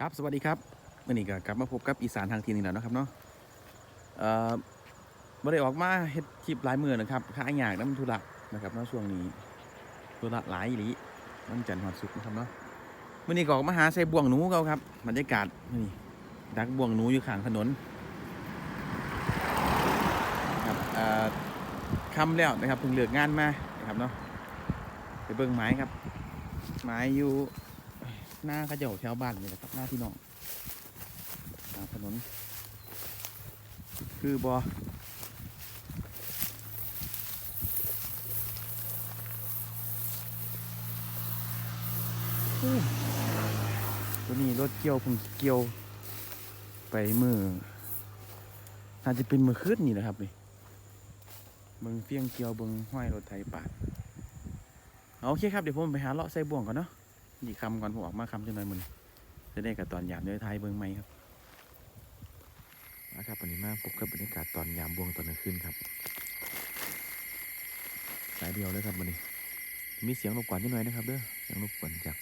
ครับสวัสดีครับวันนี้ก็กลับมาพบกับอีสานทางทีนึงแล้วนะครับเนาะเอ่อบ่ได้ออกมาเฮ็ดคลิปหลายมือนะครับค่ายากน้ำธุระนะครับเนาะช่วงนี้ธุระหลายหลีมันจันทร์ฮอดสุกนะครับเนาะวันนี้ก็ออกมาหาใส่บ่วงหนูเขาครับบรรยากาศนี่ดักบ่วงหนูอยู่ข้างถนนครับเอ่อค่ำแล้วนะครับเพิ่งเลิกงานมานะครับเนาะไปเบิ่งไม้ครับไม้อยู่ หน้าขาเจ้าแถวบ้านนี่แหละครับหน้าพี่น้องทางถนน คือบอตัวนี้รถเกี่ยวเพิ่งเกี่ยว ไปมือน่าจะเป็นมือคืนนี่นะครับนี่เบิงเฟียงเกี่ยวเบิงห้อยรถไถปาดเอาโอเคครับเดี๋ยวผมไปหาเลาะใส่บ่วงก่อนเนาะ อีคำก่อนผมออกมาคำจังหน่อยมันจะได้กับตอนยามเนื้อไทยเบิ้งไหมครับนะครับวันนี้มาพบกับบรรยากาศตอนยามบวงตอนกลางคืนครับสายเดียวเลยครับวันนี้ มีเสียงรบกวนจังหน่อยนะครับเด้อเสียงรบกวนจาก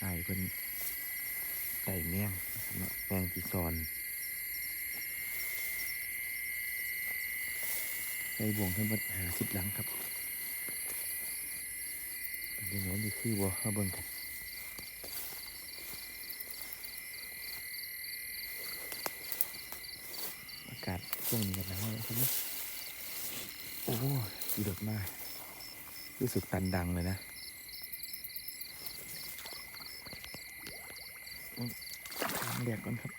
ไอ้เป็นไก่แมงแมงจีซอนไก่บวงทั้งหมดหาสิบหลังครับ เป็นยังไงนี่คือบ่มาเบิ่งกันอากาศช่วงนี้กันหนาวแล้วครับเนี่ยโอ้ยดีดอกมากรู้สึกตันดังเลยนะทางแดดก่อนครับ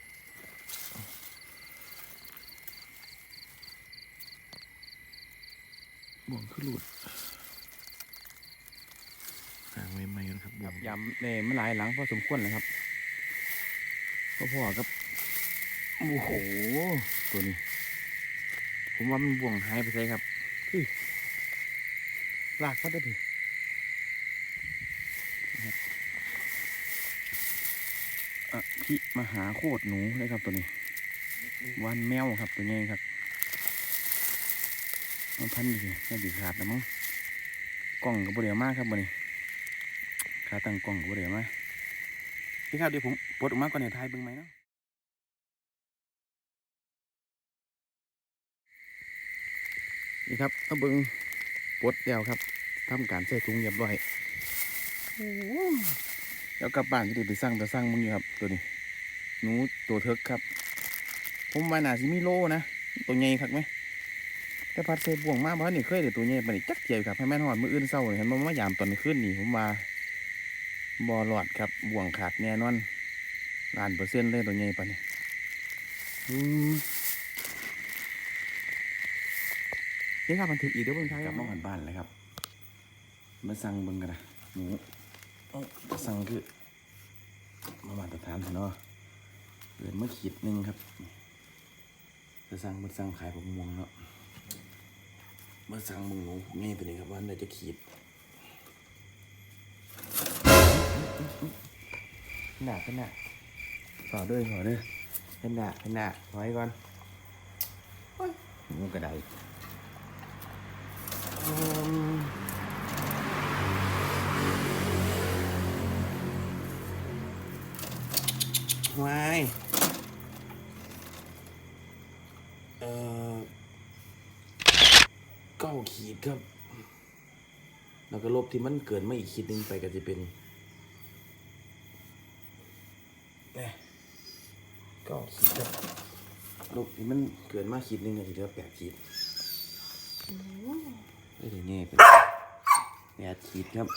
บ่วงขึ้นหลุด หางใหม่ๆนะครับยำยำเนี่ยมันหลายหลังพอสมควรเลยครับพ่อพ่อๆครับโอ้โหตัวนี้ ผมว่ามันบ่วงหายไปใช่ครับอื้อลากเขาได้ดินะครับอะพี่มาหาโคตรหนูเลยครับตัวนี้ วันแมวครับตัวนี้ครับมันพันดีน่าดีขาดนะมั้งกล้องกับบเรียวมากครับวันนี้ ขาตั้งกล้องก็บ่ได้มาพี่ครับเดี๋ยวผมปลดออกมาก่อนเดี๋ยวทายเบิ่งไหมเนาะนี่ครับเอาเบิ่งปลดแล้วครับทำการใส่ถุงเรียบร้อยโอ้โหแล้วกลับบ้านก็ได้ไปสั่งแต่สั่งมึงอยู่ครับ ตัวนี้หนูตัวเทิกครับ ผมว่าน่าสิมีโลนะตัวใหญ่ครับไหมแต่พัดใส่บ่วงมาบ้านนี่เคยเดี๋ยวตัวใหญ่ปานนี้จักเจียวครับให้แม่นหอดมืออื่นเศร้าเลยเห็นบ่มายามตอนคืนนี่ผมว่า บอหลอดครับบ่วงขาดแน่นอนล้านเปอร์เซ็นต์เลยตัวใหญ่ปะนี่อืมนี่ครับมันถึกอีกเดี๋ยวเบิ่งท้ายกลับมาหันบ้านเลยครับ มาสั่งเบิ่งกันนะหมูเอ้าสั่งคือ มามาตรฐานเถอะเนาะเกินมาขีดหนึ่งครับจะสั่งมาสั่งขายผมม่วงเนาะมาสั่งมึงหนูง่ายตัวนี้ครับว่าได้จะขีด หนาขึ้นหนาขอด้วยขอด้วยขึ้นหนาขึ้นหนาไว้ก่อนโอ้ยงูกระไดอืมไว้เอ่อเก้าขีดครับ แล้วก็ลบที่มันเกินมาอีกขีดหนึงไปก็จะเป็น เนี่ย ก็ขีดครับลูกที่มันเกินมากขีดหนึงเนี่ยจะเหลือแปดขีดไม่ได้แน่เป็นแปดขีดครับ